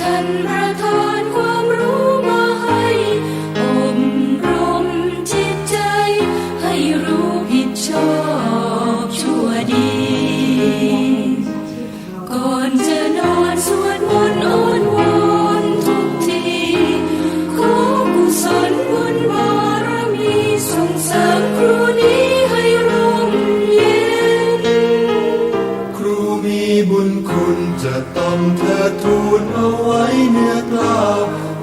ท่านประทานความ ทูลเอาไว้เนื้อกล้าว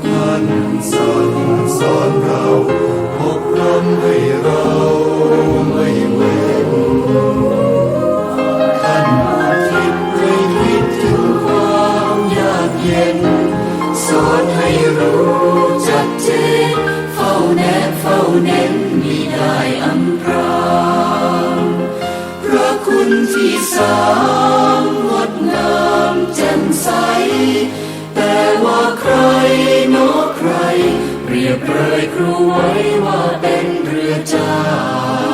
ท่านสั่งสอนเราอบรมให้เราไม่เว้นท่านคิดไม่คิดถึงความยากเย็น สอนให้รู้จัดเจนเฝ้าแนบเฝ้าเน้น ญที่สามงดงามแจ่มใส แต่ว่าใครโนอใคร เปรียบเปรยครูไว้ว่าเป็นเรือจ้า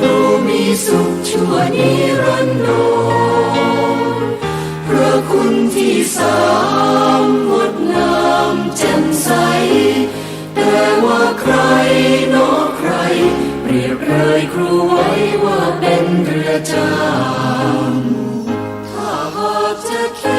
ครูมีสุขชั่วนิรันดรพระคุณที่สามงดงามแจ่มใส แต่ว่าใครนอใคร เปรียบเลยครูไว้ว่าเป็นเรือจ้างถ้าหากจะคิด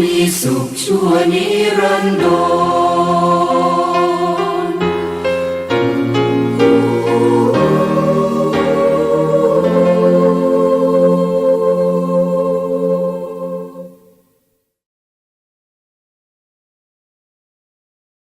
มีสุขชั่วนิรันดร